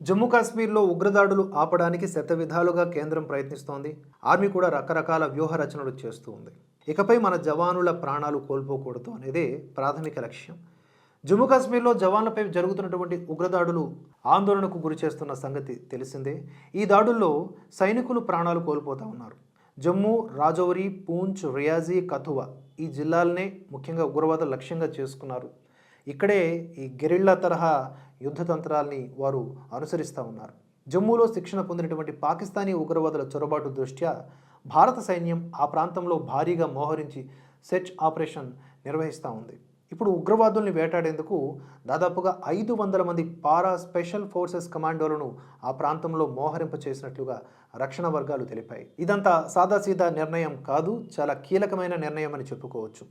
జమ్మూ కాశ్మీర్లో ఉగ్రదాడులు ఆపడానికి శతవిధాలుగా కేంద్రం ప్రయత్నిస్తోంది. ఆర్మీ కూడా రకరకాల వ్యూహ రచనలు చేస్తూ ఉంది. ఇకపై మన జవానుల ప్రాణాలు కోల్పోకూడదు అనేదే ప్రాథమిక లక్ష్యం. జమ్మూ కాశ్మీర్లో జవాన్లపై జరుగుతున్నటువంటి ఉగ్రదాడులు ఆందోళనకు గురి చేస్తున్న సంగతి తెలిసిందే. ఈ దాడుల్లో సైనికులు ప్రాణాలు కోల్పోతూ ఉన్నారు. జమ్మూ రాజౌరి పూంచ్ రియాజీ కథువా ఈ జిల్లాలనే ముఖ్యంగా ఉగ్రవాద లక్ష్యంగా చేసుకున్నారు. ఇక్కడే ఈ గెరిల్లా తరహా యుద్ధ తంత్రాల్ని వారు అనుసరిస్తూ ఉన్నారు. జమ్మూలో శిక్షణ పొందినటువంటి పాకిస్తానీ ఉగ్రవాదుల చొరబాటు దృష్ట్యా భారత సైన్యం ఆ ప్రాంతంలో భారీగా మోహరించి సెర్చ్ ఆపరేషన్ నిర్వహిస్తూ ఉంది. ఇప్పుడు ఉగ్రవాదుల్ని వేటాడేందుకు దాదాపుగా ఐదు వందల మంది పారా స్పెషల్ ఫోర్సెస్ కమాండోలను ఆ ప్రాంతంలో మోహరింప చేసినట్లుగా రక్షణ వర్గాలు తెలిపాయి. ఇదంతా సాదాసీదా నిర్ణయం కాదు చాలా కీలకమైన నిర్ణయం అని చెప్పుకోవచ్చు.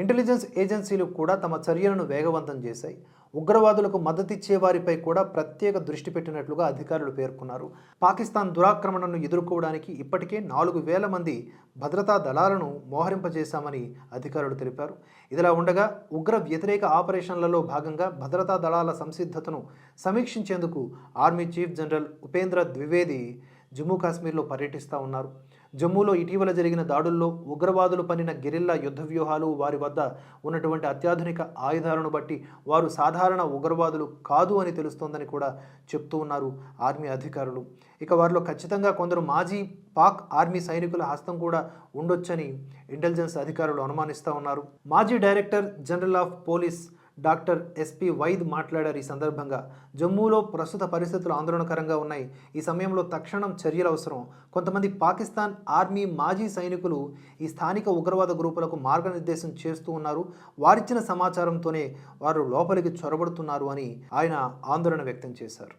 ఇంటెలిజెన్స్ ఏజెన్సీలు కూడా తమ చర్యలను వేగవంతం చేశాయి. ఉగ్రవాదులకు మద్దతిచ్చే వారిపై కూడా ప్రత్యేక దృష్టి పెట్టినట్లుగా అధికారులు పేర్కొన్నారు. పాకిస్తాన్ దురాక్రమణను ఎదుర్కోవడానికి ఇప్పటికే నాలుగు వేల మంది భద్రతా దళాలను మోహరింపజేశామని అధికారులు తెలిపారు. ఇదిలా ఉండగా ఉగ్ర వ్యతిరేక ఆపరేషన్లలో భాగంగా భద్రతా దళాల సంసిద్ధతను సమీక్షించేందుకు army chief general Upendra Dwivedi Jammu కాశ్మీర్లో పర్యటిస్తూ ఉన్నారు. జమ్మూలో ఇటీవల జరిగిన దాడుల్లో ఉగ్రవాదులు పనిన గెరిల్లా యుద్ధ వ్యూహాలు వారి వద్ద ఉన్నటువంటి అత్యాధునిక ఆయుధాలను బట్టి వారు సాధారణ ఉగ్రవాదులు కాదు అని తెలుస్తోందని కూడా చెప్తూ ఉన్నారు ఆర్మీ అధికారులు. ఇక వారిలో ఖచ్చితంగా కొందరు మాజీ పాక్ ఆర్మీ సైనికుల హస్తం కూడా ఉండొచ్చని ఇంటెలిజెన్స్ అధికారులు అనుమానిస్తూ ఉన్నారు. మాజీ director general of police doctor SP Vaid మాట్లాడారు ఈ సందర్భంగా. జమ్మూలో ప్రస్తుత పరిస్థితులు ఆందోళనకరంగా ఉన్నాయి. ఈ సమయంలో తక్షణం చర్యలు అవసరం. కొంతమంది పాకిస్తాన్ ఆర్మీ మాజీ సైనికులు ఈ స్థానిక ఉగ్రవాద గ్రూపులకు మార్గనిర్దేశం చేస్తూ ఉన్నారు. వారిచ్చిన సమాచారంతోనే వారు లోపలికి చొరబడుతున్నారు అని ఆయన ఆందోళన వ్యక్తం చేశారు.